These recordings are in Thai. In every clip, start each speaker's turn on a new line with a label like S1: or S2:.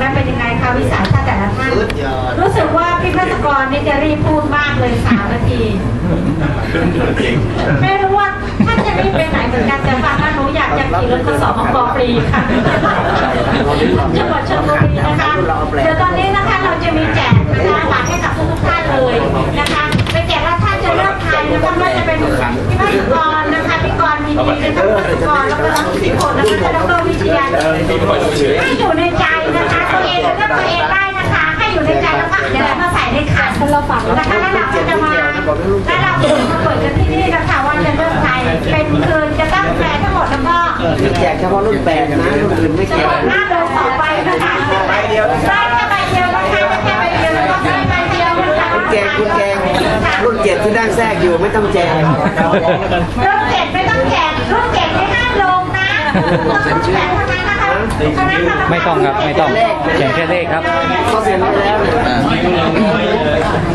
S1: แล้วเป็นยังไงคะวิสัยทัศน์แต่ละท่าน
S2: สุดยอด
S1: รู้สึกว่าพี่พัศกรนี่จะรีบพูดมากเลยสามนาที ไม่รู้ว่าท่านจะรีบไปไหนเหมือนกันแต่ฟังแล้วหนูอยากจะขี่รถทดสอบของกอฟรีค่ะจังหวัดชลบุรีนะคะ เดี๋ยวตอนนี้นะคะเราจะมีแจกนะคะบัตรให้กับทุกๆท่านเลยนะคะไปแจกแล้วท่านจะเลือกใครนะคะว่าจะเป็นพี่พัศกรนะคะพี่กรมีดีนะคะพี่พัศกรแล้วก็น้องสิคนนะคะแล้วก็วิทยาให้อยู่ เดี๋ยวเรามาใส่ในขันเราฝังนะคะแล้วเราก็จะมาแล้วเราจะมาเปิดกันที่นี่นะคะว่าจะเลือกใครเป็นคืนจะตั้งแฟนทั้งหมดแล้วก็
S2: มีแจกเฉพาะรุ่นแปดนะรุ่นอื่นไม่
S1: จะ
S2: แจก
S1: เปิดหน้าเดินต่อไปนะคะใบเดียวได้แค่ใบเดียวนะคะได้แค่ใบเดียวแล้วก็ได้ใบเดียวนะคะ
S2: คุณแกงคุณแกงรุ่นเจ็ดที่นั่งแทรกอยู่ไม่ต้องแจก
S1: รุ่นเจ็ดไม่ต้องแจกรุ่นเจ็ดไม่ห้ามลงนะต้องแจกเท่านั้น
S3: ไม่ต้องครับไม่ต้องเขียนแค่เลขครับ
S2: เขาเซ็นไว้แล้วนี่ย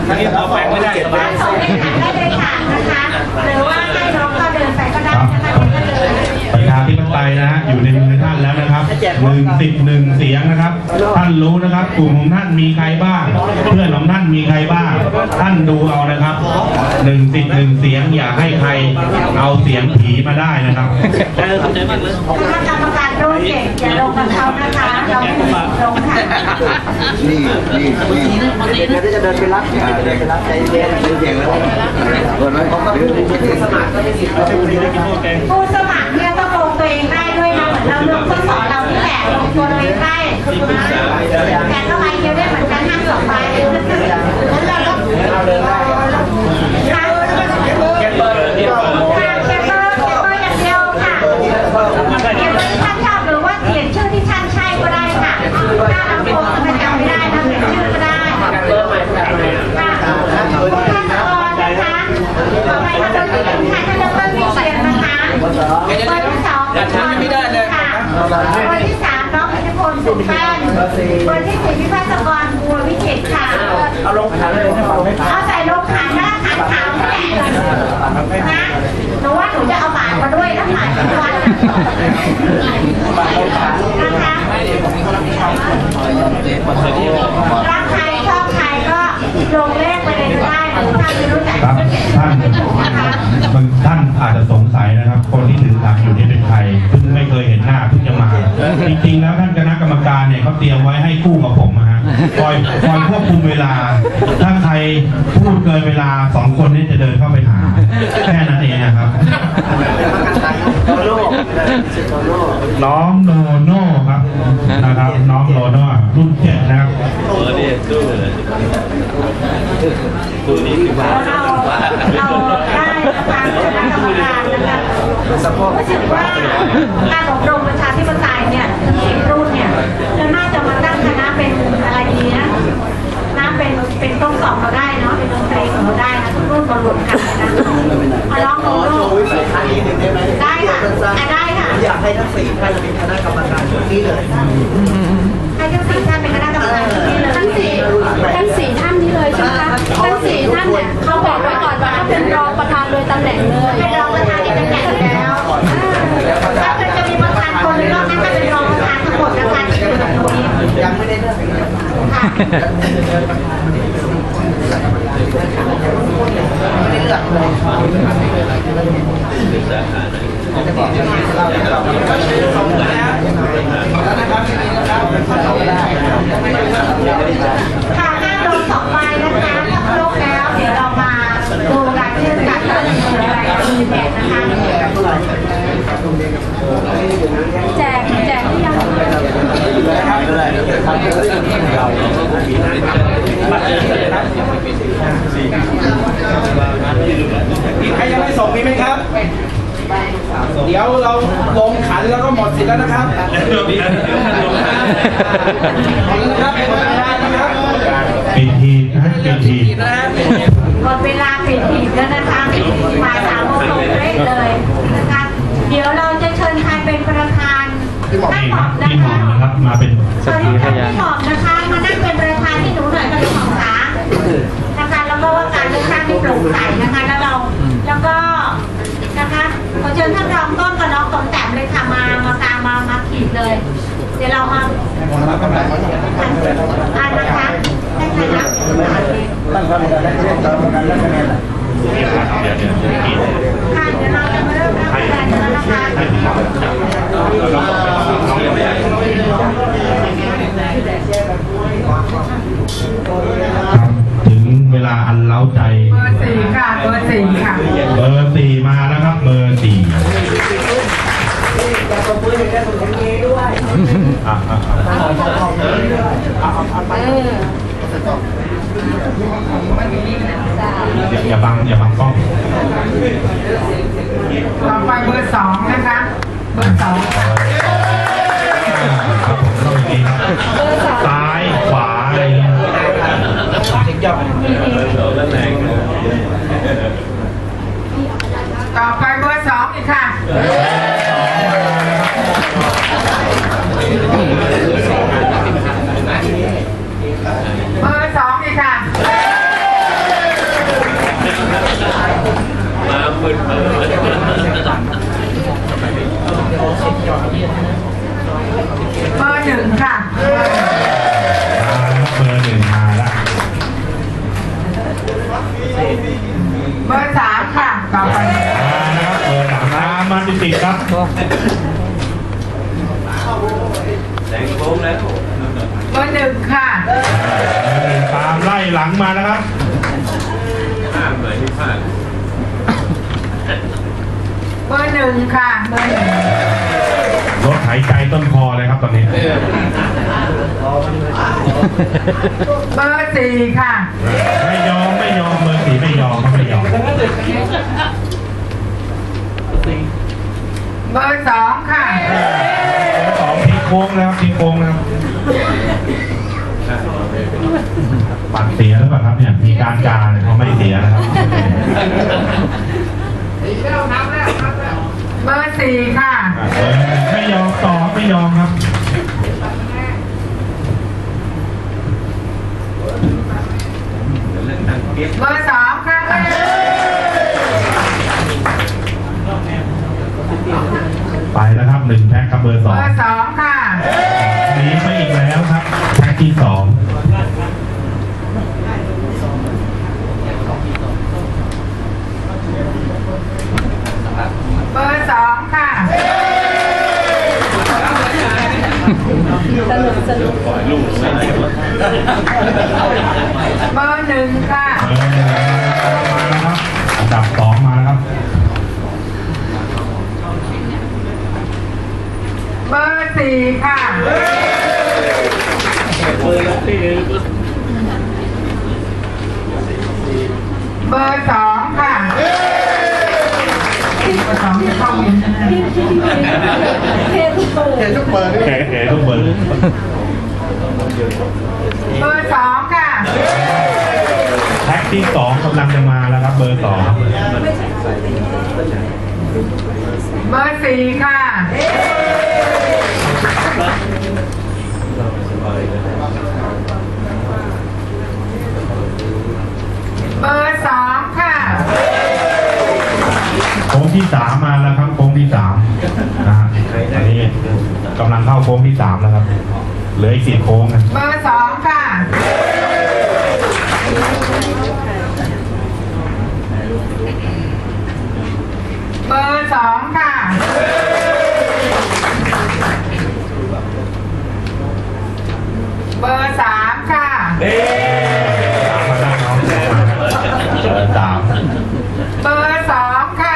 S1: ถ้าส่งให้ขันได้เลยค่ะนะคะหรือว่าให้น้องก็เดินไปก็ได้นะคะ นะ
S4: ฮะอยู่ในมือท่านแล้วนะครับหนึ่งสิบหนึ่งเสียงนะครับ ท่านรู้นะครับกลุ่มของท่านมีใครบ้าง เพื่อนของท่านมีใครบ้าง ท่านดูเอานะครับหนึ่งสิบหนึ่งเสียงอย่าให้ใครเอาเสียงผีมาได้นะครับ
S1: คณะกรรมการรุ่นเจ็ดอย่าลงกับเขานะคะเราลงค่ะ
S2: นี่นี่นี่เดี๋ยวจะเดินไปรับเดินไปรับใจเย็นใจเย็นแล้วเปิดไว้เขาก็สมัครก็ได้สิทธิ์เราเป็นคนได้กินพวกแกง
S1: ผู้สมัครเนี่ยต้องลง ตัวเองได้ด้วยนะเหมือนเราเลือกข้อสอนเราที่แหละลงตัวเองได้แต่ก็ใบเยอะได้เหมือนกันห้างสองใบแล้วเราก็ค่ะเก็บเบอร์เก็บเบอร์อย่างเดียวค่ะเก็บเบอร์ที่ท่านชอบหรือว่าเขียนชื่อที่ท่านใช่ก็ได้ค่ะถ้าเราโกงมันจำไม่ได้นะเขียนชื่อก็ได้ค่ะคุณท่านออนนะคะต่อไปค่ะเราจะเป็นค่ะท่านดรวิเชียนนะคะเบอร์ที่สองค่ะเบอร์ที่สามน้องอิทธิพลสุขแป้นเบอร์ที่สี่พิพัฒน์กรบัววิจิตรค่ะ
S2: เอาลงขันเลยนะเอาไม่ขัน
S1: เอาใส่ลงขันหน้าขันขาวแหละนะหนูว่าหนูจะเอาหมามาด้วยนะหมาทุกวันนะคะ รักใครชอบใครก็ลงเลขไปเลยได้หรือถ้าไม่รู้จัก
S4: ครับ
S1: ก็เขียน
S4: ท่านบางท่านอาจจะสงสัยนะครับ คนที่ถือถังอยู่นี่เป็นใครเพิ่งไม่เคยเห็นหน้าเพิ่งจะมาจริงๆแล้วท่านคณะกรรมการเนี่ยเขาเตรียมไว้ให้คู่กับผมนะฮะคอยคอยควบคุมเวลา ถ้าใครพูดเกินเวลาสองคนนี้จะเดินเข้าไปหาแค่นั้นเองนะครับ
S2: น้
S4: องโนโน่ครับนะครับ น้องโนโน่รุ่นเจ็ดนะครับ
S1: เราเราได้นะคะคณะกรรมการนะคะรู้สึกว่าการอบรม ค่ะไม่
S2: ได้เลื
S5: อกเลย
S1: ค่ะห้าลงสองใบนะคะถ้าครบแล้วเดี๋ยวเรามา แจกนะคะ
S5: แจกแจกหรือยัง
S6: ใครยังไม่ส่งมีไหมครับ เดี๋ยวเราลงขันแล้วก็หมดสิทธิ์แล้วนะครับขอบคุณนะครับเป็นประธานนะครับ
S4: ปิดที นะฮะปิดที
S6: นะฮะ
S1: สวัสดีพี่หมอบนะคะ มานั่งเป็นประธานที่หนูหน่อยค่ะพี่หมอบคะนะคะแล้วก็ว่าการเลือกตั้งที่โปร่งใสนะคะ แล้วเราแล้วก็นะคะขอเชิญท่านรองต้นกับน้องตนแต้มเลยค่ะมามากลางมามาขีดเลย เดี๋ยวเรามาอ่านนะคะได้ไหมคะ
S2: ตั้งกรรมการและกรรมการและคะแนน
S1: ค่ะเดี๋ยวเราจะมาเริ่มรับคะแนนกันแล้วนะคะ
S4: ค่ะ
S7: เบอร์สี่
S4: มาแล้วครับ เบอร์สี่อะอะอะอย่าอย่าบังอย่าบังกล้อง
S7: ต่อไปเบอร์สองนะคะ เบอร์สอง
S4: ครับผมต้องอย่างนี้ซ้ายขวาอะไรอย่างเงี้ย
S7: ต่อไปเบอร์ส
S4: อง
S7: อี
S4: ๆครับ
S7: เบอร์หนึ่งค่ะ
S4: เบอร์หนึ่งตามไล่หลังมาแล้วครับ
S7: เบอร์หนึ่งค่ะเบอร์หนึ่ง
S4: รถหายใจต้นคอเลยครับตอนนี้
S7: เบอร์สี่ค่ะ
S4: ไม่ยอมไม่ยอมเบอร์สี่ไม่ยอมครับไม่ยอม
S7: เบอร์สองค่ะ
S4: สองทีโค้งแล้วทีโค้งแล้วปัดเสียหรือเปล่าครับเนี่ย มีการจาเนี่ยเขาไม่เสียนะครับ
S7: เบอร์สี่ค่ะ
S4: เบอร์หนึ่งไม่ยอมต่อไม่ยอมครับ
S7: เบอร์สอง
S4: เบอร์ส
S7: เบ
S4: อง
S7: อร์สองค่ะ
S4: หนีไปอีกแล้วครับแพ็คที่สอง
S7: เบอร์สองค่ะเบอร์หนึ่งค่ะ
S4: เบอร์หนึ่ง ค่ะ
S7: เบอร์สองค่ะเบอร์สองจะเข้าวินใช่ไหม
S2: เห็นทุกเบอร์
S4: แขกแขกทุกเบอร์
S7: เบอร์สองค่ะ
S4: แพ็คที่สองกำลังจะมาแล้วครับเบอร์สอง
S7: เบอร์สี่ค่ะเบอร์สองค่ะ
S4: โค้งที่สามมาแล้วครับโค้งที่สามนะฮะอันนี้กำลังเข้าโค้งที่สามแล้วครับเหลืออีกสี่โค้งนะ
S7: เบอร์สองค่ะ เบอร์สองค่ะ เบอร์สามค่ะ
S4: สามมาแล้วน้องมาแล้วเบอร์สาม
S7: เบอร์สองค่ะ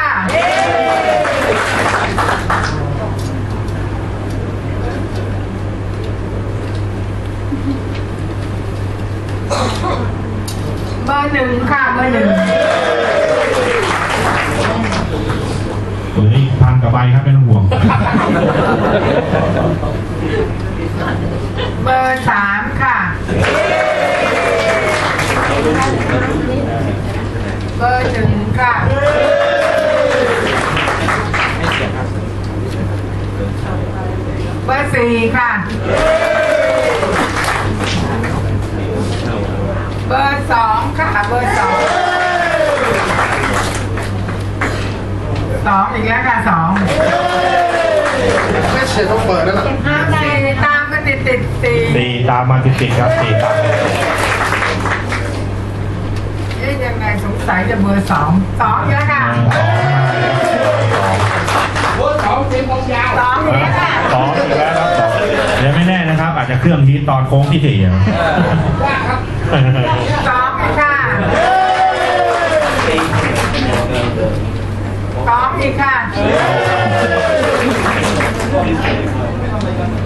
S7: เบอร์หนึ่งค่ะ เบอร์หนึ่ง
S4: ครับไม่ต้องห่วง
S7: เบอร์สามค่ะ เบอร์หนึ่งค่ะ เบอร์สี่ค่ะ เบอร์สองค่ะ เบอร์สองส องอีกแล้วค่ะสอง
S2: ไม่ใช่ต้องเปิดแล้วล่ะ
S7: สี่ตาม
S4: ตามมาติดๆครับสี่ตาม
S7: เอ๊ะยังไงสงสัยจะเบอร์สองสองเยอะค่ะ
S6: โอ้สองเป็นวงยาว
S7: สองเยอะค่ะ
S4: สองอีกแล้วครับสองเดี๋ยวไม่แน่นะครับ อาจจะเครื่องฮีทตอนโค้งที่สี่
S6: ว่าครับ
S7: องอีกค่ะ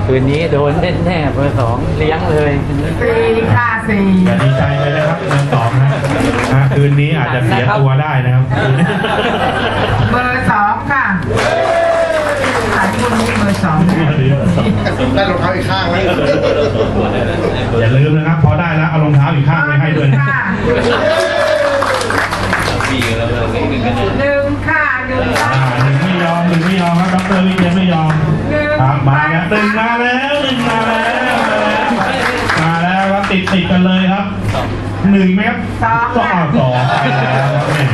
S7: คื
S3: นนี้โดนแน่ๆเบอร์สองเลี้ยงเลย
S7: สี่ค่ะสี่
S4: อย่าดีใจไปเลยครับเงินสองนะนะคืนนี้อาจจะเสียตัวได้นะครับ
S7: เบอร์สองค่ะสายคนนี้เบอร์สองค่ะ
S2: ได้รองเท้าอีกข้างไหม
S4: อย่าลืมนะครับ พอได้แล้วเอารองเท้าอีกข้างไปให้ด้วยนะ
S7: ค่ะ หนึ่ง
S4: มาแล้วตึงมาแล้วหนึ่งมาแล้วมาแล้วครับติดติดกันเลยครับหนึ่งไหมครับ
S7: สอง
S4: ก็
S7: ค่ะ
S4: เอาสองไปแล้วครับแม่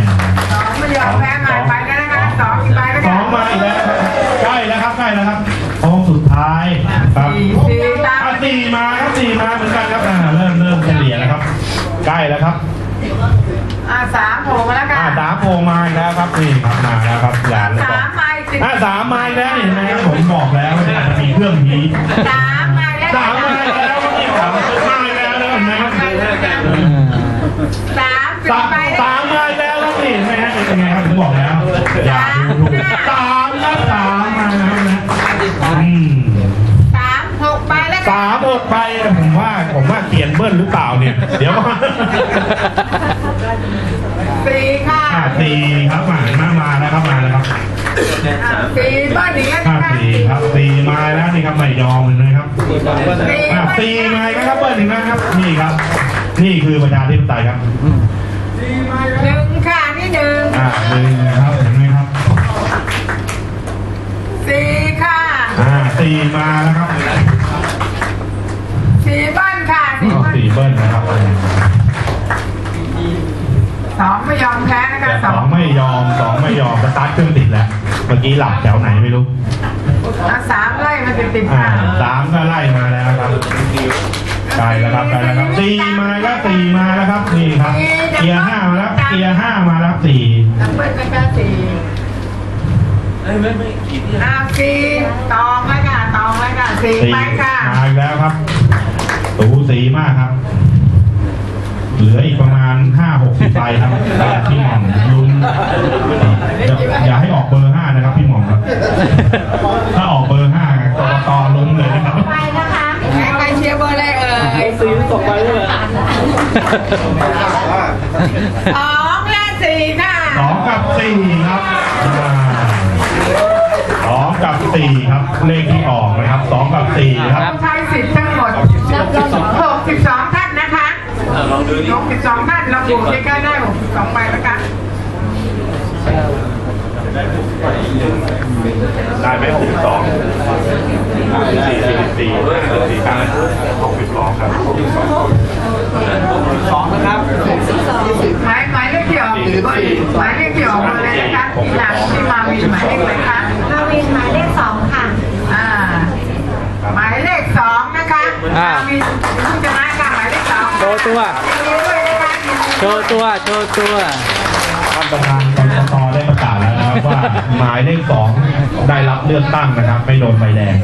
S7: สองไม่ยอมแพ้มาไปแล้วนะคะสองอีกไปแล้ว
S4: ส
S7: ค่ะ
S4: องมาอีกแล้วครับใกล้แล้วครับใกล้แล้วครับโค้งสุดท้ายครับ
S7: สี่สี่ตาม
S4: อะสี่มาครับสี่มาเหมือนกันครับอ่าเริ่มเริ่มเฉลี่ยแล้วครับใกล้แล้วครับ
S7: อ่าสามโผล่มาแล้วค่ะ
S4: อ่าสามโพมาอีกแล้วครับนี่ครับมาแล้วครับหลานแล้ว
S7: สา
S4: ก็
S7: มมา อีกสิบ
S4: อ่าสามมาอีกแล้วเห็นไหมครับผมบอกแล้วว่าอาจจะมีเครื่องนี้
S7: สามมาแล้ว
S4: สามมาอีกแล้วครับนี่สามมาอีกแล้วนะเห็นไหมครับ
S7: สามสิบ
S4: สาม
S7: ไปแล้ว
S4: สามมาอีกแล้วครับนี่เห็นไหมฮะเป็นไงครับผมบอกแล้วอย่าดูถูกสามครับสามมาแล้วนะอืม
S7: สามหกไปแล้วค่ะ
S4: สามหมดไปผมว่าผมว่าเขียนเบิ้ลหรือเปล่าเนี่ย เดี๋ยวก่อน
S7: สี่ค่ะ
S4: ห้าสี่ครับมามามาแล้วครับมาแล้วครับ
S7: สี่บ้านหนึ่งแล้ว
S4: ห้า
S7: นะคะ
S4: สี่ครับสี่มาแล้วนี่ครับไม่ยอมเลยนะครับ
S7: สี่
S4: อะ
S7: บ้าน
S4: สี่มาอีกแล้วครับเบิ้ลหนึ่งนะครับ นี่ครับ นี่คือประชาธิปไตยครับ
S7: หนึ่งค่ะนี่หนึ่ง
S4: อ่าหนึ่งครับเห็นไหมครับ
S7: สี่ค่ะ
S4: อ่าสี่มาแล้วครับ
S7: สี่บ้านค่ะสี่
S4: ก็
S7: บ้าน
S4: สี่เบิ้ลนะครับ
S7: สองไม่ยอมแพ้นะคะ
S4: แต่
S7: ส
S4: ส
S7: อ
S4: องงไม่ยอมสองไม่ยอมสตาร์ทเครื่องติดแล้วเมื่อกี้หลับแถวไหนไม่รู้
S7: อะสามไล่มาติดติดๆ
S4: อ่า
S7: ค่ะ
S4: สามก็ไล่มาแล้วครับใกล้แล้วครับใกล้แล้วครับสี่มาแล้วสี่มาแล้วครับนี่ครับเกียร์ห้ามาแล้วเกียร์ห้ามาแล้วสี่
S7: น้ำเบิ้ลก็จะสี่อ้าวสี่ตองแล้วค่ะตองแล้วค่ะสี่
S4: สี่
S7: ไปค่ะ
S4: มาอีกแล้วครับสูสีมากครับ เหลืออีกประมาณห้าหกสิบใบครับพี่หม่อมลุ้นอย่าอย่าให้ออกเบอร์ห้านะครับพี่หม่อมครับ ถ้าออกเบอร์ห้ากรกตลุ้นเลยนะครับ
S1: ไปนะคะ
S7: ใครเชียร์เบอร์อะไรเอ่ย
S3: สีตกไปเลย
S7: สองและสี่ค่ะ
S4: สองกับสี่ครับอ่าสองกับสี่ครับเลขที่ออกนะครับสองกับสี่ครับ
S7: ผู้ใช้สิทธิ์ทั้งหมด62ท่านนะคะ ลองดูดิ62ท่านเราบวกใกล้ๆได้62ใบแล้วกัน
S4: ได้ไหมหกสิบสองสี่สี่สี่สี่ครั้งหกสิบสองครับ
S6: สองนะครับ
S7: หมายหมายเลขที่ออกหมายเลขที่ออกมาเลยนะคะจากที่มาวินหมายเลขอะไรคะ
S1: มาวินหมายเลขสองค่ะ
S7: อ่า หมายเลขสองนะคะ
S3: อ่า
S7: มาวินผู้ชนะ
S3: ว์ตัว
S7: ยินดีด้วยนะคะยินดี
S3: โชว์ตัว โชว์ตัว
S4: ท่านประธานกรกตได้ประกาศแล้วนะครับว่า หมายเลขสองได้รับเลือกตั้งนะครับ ไม่โดนใบแดง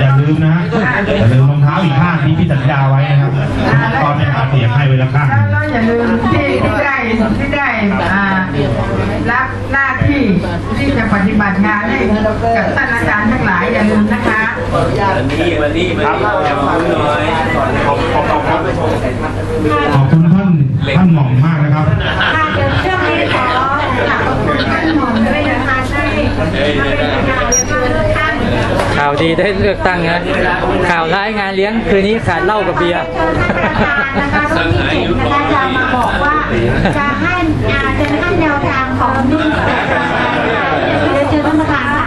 S4: อย่าลืมนะฮะอย่าลืมรองเท้าอีกข้างที่พี่สัญญาไว้นะครับตอนนี้หาเสียงให้ไว้แล้วข้างห
S7: แล้ว
S4: นึ่ง
S7: ก็อย่าลืมที่ที่ได้ที่ได้อ่ารับหน้าที่ที่จะปฏิบัติงานให้กับท่านอาจารย์ทั้งหลายอย่าลืมนะคะ
S6: วันนี้วันนี้วันนี้แอบพูดหน่อย
S4: ขอบคุณท่านท่านหม่อมมากนะครับ
S1: ค่ะเดี๋ยวช่วงนี้ขอขอบคุณท่านหม่อมด้วยนะคะที่มาเป็นประธานและก็เลือกท่าน
S3: ข่าวดีได้เลือกตั้งนะข่าวร้ายงานเลี้ยงคืนนี้ขาดเหล้ากับเบียร์
S1: เชิญท่านประธานนะคะรุ่นที่เจ็ดนะคะจะมาบอกว่าจะให้อาจะให้แนวทางของรุ่นเดี๋ยวเชิญท่านประธานค่ะ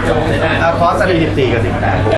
S2: เอาคอร์สสถิติ14กับ18